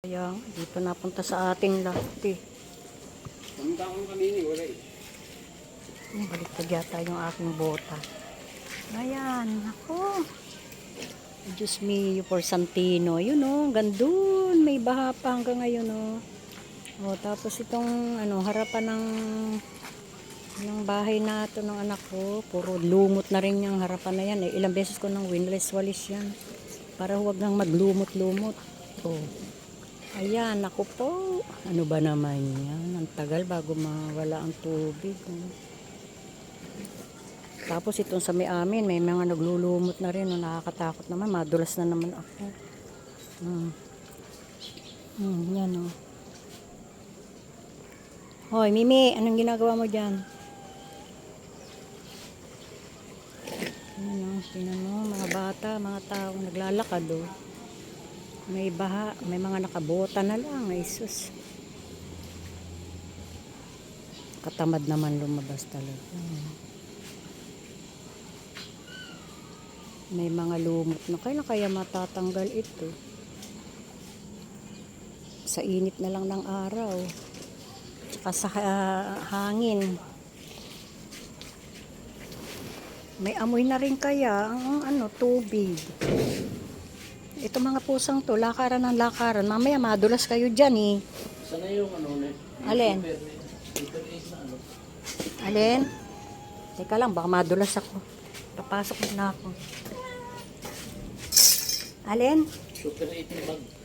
Kaya dito napunta sa ating lahat eh. Pumunta akong kanini, wala eh. Hmm, Baliktad yata yung aking bota. Ayan, ako. Diyos mio for Santino. Yun o, gandun. May baha pa hanggang ngayon o. O, tapos itong ano, harapan ng ng bahay na to ng anak ko, puro lumot na rin yung harapan na yan. Eh, ilang beses ko nang winless walis yan. Para huwag nang maglumot-lumot. O. Ayan, ako po. Ano ba naman yan? Ang tagal bago mawala ang tubig. Tapos itong sa may amin, may mga naglulumot na rin. Nakakatakot naman. Madulas na naman ako. Hmm. Hmm, yan oh. Hoy, Mimi, anong ginagawa mo dyan? Ano, tinan mo, mga bata, mga taong naglalakad oh. May baha, may mga nakabota na lang, ay sus. Katamad naman lumabas talaga. May mga lumot na. Kailan kaya matatanggal ito? Sa init na lang ng araw. Tsaka sa ah, hangin. May amoy na rin kaya ang ano, tubig. Ito mga pusang to, lakaran ng lakaran. Mamaya madulas kayo dyan eh. Sana yung ano, ne? Alin? Super 8 na ano. Alin? Teka lang, baka madulas ako. Papasok na ako. Alin? Super 8 na bag.